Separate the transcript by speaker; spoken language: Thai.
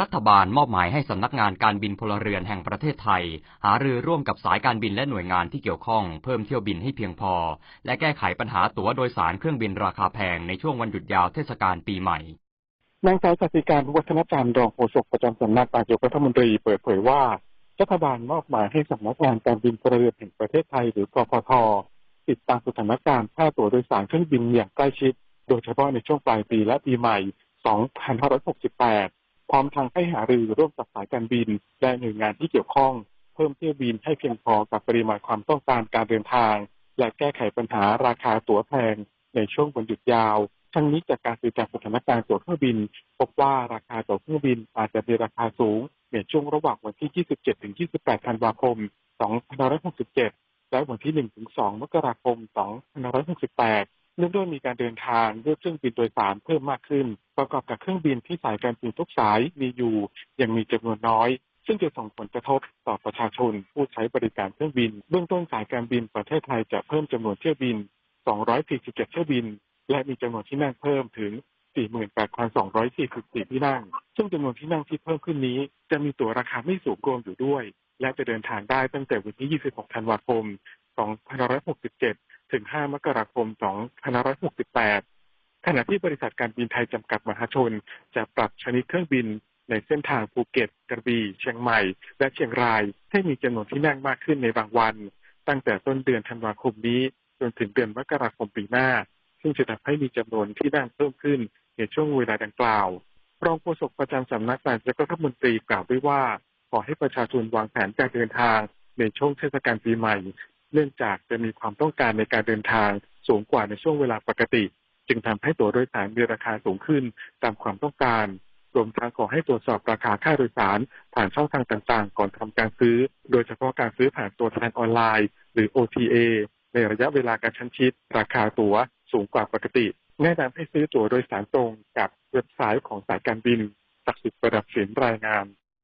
Speaker 1: รัฐบาลมอบหมายให้สำนักงานการบินพลเรือนแห่งประเทศไทย หารือร่วมกับสายการบินและหน่วยงานที่เกี่ยวข้องเพิ่มเที่ยวบินให้เพียงพอ และแก้ไขปัญหาตั๋วโดยสารเครื่องบินราคาแพงในช่วงวันหยุดยาวเทศกาลปีใหม่
Speaker 2: นางสาวสัติการวัฒนจันทร์รองโฆษกประจำสำนักนายกรัฐมนตรีเปิดเผยว่ารัฐบาลมอบหมายให้สำนักงานการบินพลเรือนแห่งประเทศไทย หรือกพทติดตามสถานการณ์ค่าตั๋วโดยสารเครื่องบินอย่างใกล้ชิด โดยเฉพาะในช่วงปลายปีและปีใหม่ 2568 ร้อมทางให้หารือร่วมกับสายการบิน และหน่วยงานที่เกี่ยวข้อง เพิ่มเที่ยวบินให้เพียงพอกับปริมาณความต้องการการเดินทาง และแก้ไขปัญหาราคาตั๋วแพงในช่วงวันหยุดยาว ทั้งนี้จากการสืบจากสถานการณ์ตั๋วเครื่องบิน พบว่าราคาตั๋วเครื่องบินอาจจะมีราคาสูงในช่วงระหว่างวันที่ 27-28 ธันวาคม 2567 และวันที่1-2มกราคม 2568 นื่องด้วยมีการเดินทางด้วยเครื่องบินโดยสารเพิ่มมากขึ้น ประกอบกับเครื่องบินที่สายการบินทุกสายมีอยู่ยังมีจำนวนน้อย ซึ่งจะส่งผลกระทบต่อประชาชนผู้ใช้บริการเครื่องบิน เบื้องต้นสายการบินประเทศไทยจะเพิ่มจำนวนเที่ยวบิน 247 เที่ยวบิน และมีจำนวนที่นั่งเพิ่มถึง 48,244 ที่นั่ง ซึ่งจำนวนที่นั่งที่เพิ่มขึ้นนี้ จะมีตั๋วราคาไม่สูงรวมอยู่ด้วย และจะเดินทางได้ตั้งแต่วันที่ 26 ธันวาคม 2567 ถึง 5 มกราคม 2568 ขณะที่บริษัทการบินไทยจำกัดมหาชน จะปรับชนิดเครื่องบินในเส้นทางภูเก็ต กระบี่ เชียงใหม่ และเชียงราย ให้มีจำนวนที่นั่งมากขึ้นในบางวัน ตั้งแต่ต้นเดือนธันวาคมนี้ จนถึงเดือนมกราคมปีหน้า ซึ่งจะทำให้มีจำนวนที่นั่งเพิ่มขึ้นในช่วงเวลาดังกล่าว รองโฆษกประจำสำนักนายกรัฐมนตรีกล่าวด้วยว่า ขอให้ประชาชนวางแผนการเดินทางในช่วงเทศกาลปีใหม่ เนื่องจากจะมีความต้องการในการเดินทางสูงกว่าในช่วงเวลาปกติ จึงทำให้ตั๋วโดยสารมีราคาสูงขึ้นตามความต้องการ รวมทั้งขอให้ตรวจสอบราคาค่าโดยสารผ่านช่องทางต่างๆ ก่อนทำการซื้อ โดยเฉพาะการซื้อผ่านตัวแทนออนไลน์ หรือ OTA ในระยะเวลาการชั้นชิด ราคาตั๋วสูงกว่าปกติแนะนำให้ซื้อตั๋วโดยสารตรงกับเว็บไซต์ของสายการบินศักดิ์สิทธิ์ประดับศิลป์รายงาน